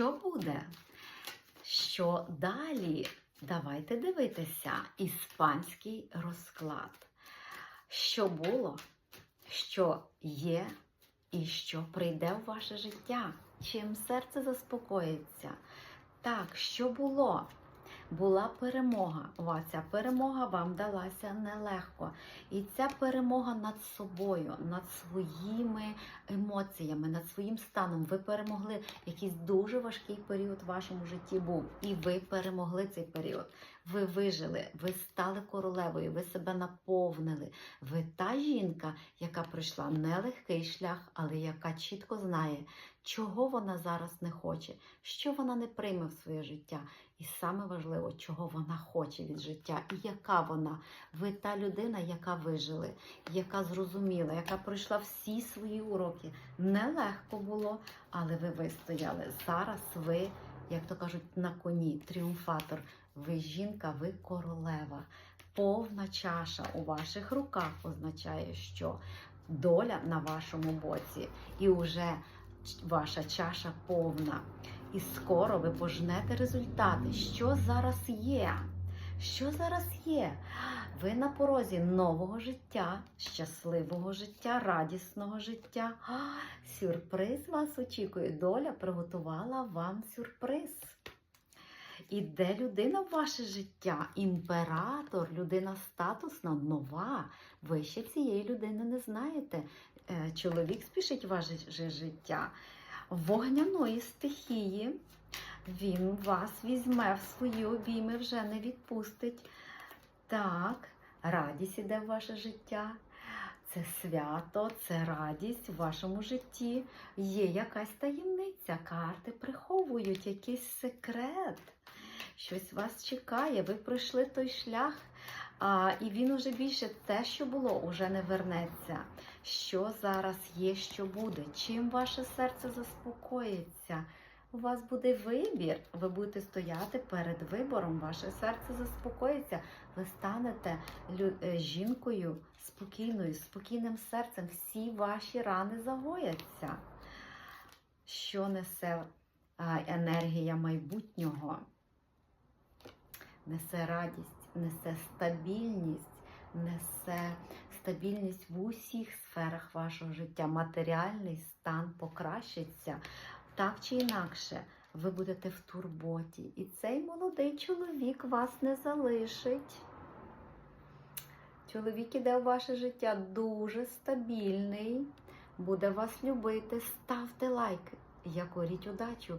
що буде? Що далі? Давайте дивитися іспанський розклад. Що було, що є і що прийде в ваше життя? Чим серце заспокоїться? Так, що було? Була перемога. Ва, ця перемога вам далася нелегко. І ця перемога над собою, над своїми емоціями, над своїм станом. Ви перемогли якийсь дуже важкий період в вашому житті був. І ви перемогли цей період. Ви вижили, ви стали королевою, ви себе наповнили. Ви та жінка, яка пройшла нелегкий шлях, але яка чітко знає, чого вона зараз не хоче, що вона не прийме в своє життя. І саме важливо, чого вона хоче від життя, і яка вона. Ви та людина, яка вижили, яка зрозуміла, яка пройшла всі свої уроки. Нелегко було, але ви вистояли. Зараз ви, як то кажуть, на коні, тріумфатор. Ви жінка, ви королева. Повна чаша у ваших руках означає, що доля на вашому боці, і вже ваша чаша повна. І скоро ви пожнете результати. Що зараз є? Що зараз є? Ви на порозі нового життя, щасливого життя, радісного життя. Сюрприз вас очікує. Доля приготувала вам сюрприз. Іде людина в ваше життя, імператор, людина статусна, нова. Ви ще цієї людини не знаєте. Е, Чоловік спішить ваше життя вогняної стихії. Він вас візьме в свої обійми, вже не відпустить. Так, радість іде в ваше життя. Це свято, це радість в вашому житті. Є якась таємниця. Карти приховують якийсь секрет. Щось вас чекає. Ви пройшли той шлях, а, і він уже більше те, що було, уже не вернеться. Що зараз є, що буде? Чим ваше серце заспокоїться? У вас буде вибір, ви будете стояти перед вибором, ваше серце заспокоїться, ви станете е, жінкою спокійною, спокійним серцем. Всі ваші рани загояться. Що несе енергія майбутнього? Несе радість, несе стабільність, несе стабільність в усіх сферах вашого життя. Матеріальний стан покращиться. Так чи інакше, ви будете в турботі. І цей молодий чоловік вас не залишить. Чоловік іде у ваше життя дуже стабільний, буде вас любити. Ставте лайк, якоріть удачу.